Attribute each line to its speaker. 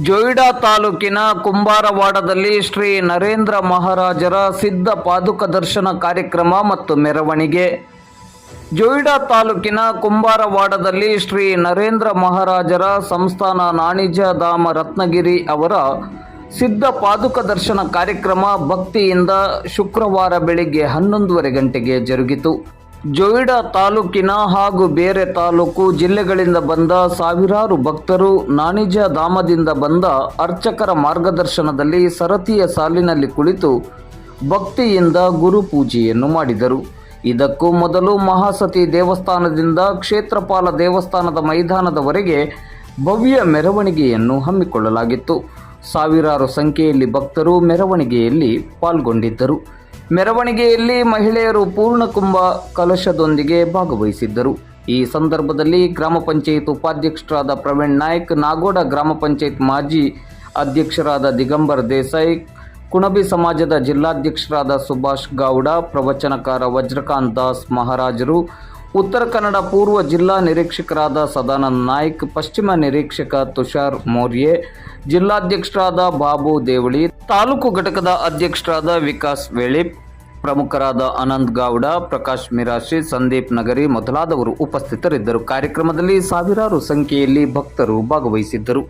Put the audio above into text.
Speaker 1: ಜೊಯ್ಡಾ ತಾಲೂಕಿನ ಕುಂಬಾರವಾಡದಲ್ಲಿ ಶ್ರೀ ನರೇಂದ್ರ ಮಹಾರಾಜರ ಸಿದ್ಧ ಪಾದುಕ ದರ್ಶನ ಕಾರ್ಯಕ್ರಮ ಮತ್ತು ಮೆರವಣಿಗೆ. ಜೊಯ್ಡಾ ತಾಲೂಕಿನ ಕುಂಬಾರವಾಡದಲ್ಲಿ ಶ್ರೀ ನರೇಂದ್ರ ಮಹಾರಾಜರ ಸಂಸ್ಥಾನ ನಾಣಿಜ ಧಾಮ ರತ್ನಗಿರಿ ಅವರ ಸಿದ್ಧ ಪಾದುಕ ದರ್ಶನ ಕಾರ್ಯಕ್ರಮ ಭಕ್ತಿಯಿಂದ ಶುಕ್ರವಾರ ಬೆಳಿಗ್ಗೆ ಹನ್ನೊಂದುವರೆ ಗಂಟೆಗೆ ಜರುಗಿತು. ಜೊಯ್ಡಾ ತಾಲೂಕಿನ ಹಾಗೂ ಬೇರೆ ತಾಲೂಕು ಜಿಲ್ಲೆಗಳಿಂದ ಬಂದ ಸಾವಿರಾರು ಭಕ್ತರು ನಾಣಿಜ ಧಾಮದಿಂದ ಬಂದ ಅರ್ಚಕರ ಮಾರ್ಗದರ್ಶನದಲ್ಲಿ ಸರತಿಯ ಸಾಲಿನಲ್ಲಿ ಕುಳಿತು ಭಕ್ತಿಯಿಂದ ಗುರು ಪೂಜೆಯನ್ನು ಮಾಡಿದರು. ಇದಕ್ಕೂ ಮೊದಲು ಮಹಾಸತಿ ದೇವಸ್ಥಾನದಿಂದ ಕ್ಷೇತ್ರಪಾಲ ದೇವಸ್ಥಾನದ ಮೈದಾನದವರೆಗೆ ಭವ್ಯ ಮೆರವಣಿಗೆಯನ್ನು ಹಮ್ಮಿಕೊಳ್ಳಲಾಗಿತ್ತು. ಸಾವಿರಾರು ಸಂಖ್ಯೆಯಲ್ಲಿ ಭಕ್ತರು ಮೆರವಣಿಗೆಯಲ್ಲಿ ಪಾಲ್ಗೊಂಡಿದ್ದರು. ಮೆರವಣಿಗೆಯಲ್ಲಿ ಮಹಿಳೆಯರು ಪೂರ್ಣಕುಂಭ ಕಲಶದೊಂದಿಗೆ ಭಾಗವಹಿಸಿದ್ದರು. ಈ ಸಂದರ್ಭದಲ್ಲಿ ಗ್ರಾಮ ಪಂಚಾಯತ್ ಉಪಾಧ್ಯಕ್ಷರಾದ ಪ್ರವೀಣ್ ನಾಯ್ಕ್, ನಾಗೋಡ ಗ್ರಾಮ ಪಂಚಾಯತ್ ಮಾಜಿ ಅಧ್ಯಕ್ಷರಾದ ದಿಗಂಬರ್ ದೇಸಾಯಿ, ಕುಣಬಿ ಸಮಾಜದ ಜಿಲ್ಲಾಧ್ಯಕ್ಷರಾದ ಸುಭಾಷ್ ಗೌಡ, ಪ್ರವಚನಕಾರ ವಜ್ರಕಾಂತ್ ದಾಸ್ ಮಹಾರಾಜರು ಉತ್ತರ ಕನ್ನಡ ಪೂರ್ವ ಜಿಲ್ಲಾ ನಿರೀಕ್ಷಕರಾದ ಸದಾನಂದ ನಾಯ್ಕ್, ಪಶ್ಚಿಮ ನಿರೀಕ್ಷಕ ತುಷಾರ್ ಮೌರ್ಯೆ, ಜಿಲ್ಲಾಧ್ಯಕ್ಷರಾದ ಬಾಬು ದೇವಳಿ, ತಾಲೂಕು ಘಟಕದ ಅಧ್ಯಕ್ಷರಾದ ವಿಕಾಸ್ ವೇಳಿಪ್ ಪ್ರಮುಖರಾದ ಆನಂದ್ ಗೌಡ, ಪ್ರಕಾಶ್ ಮಿರಾಶಿ, ಸಂದೀಪ್ ನಗರಿ ಮೊದಲಾದವರು ಉಪಸ್ಥಿತರಿದ್ದರು. ಕಾರ್ಯಕ್ರಮದಲ್ಲಿ ಸಾವಿರಾರು ಸಂಖ್ಯೆಯಲ್ಲಿ ಭಕ್ತರು ಭಾಗವಹಿಸಿದ್ದರು.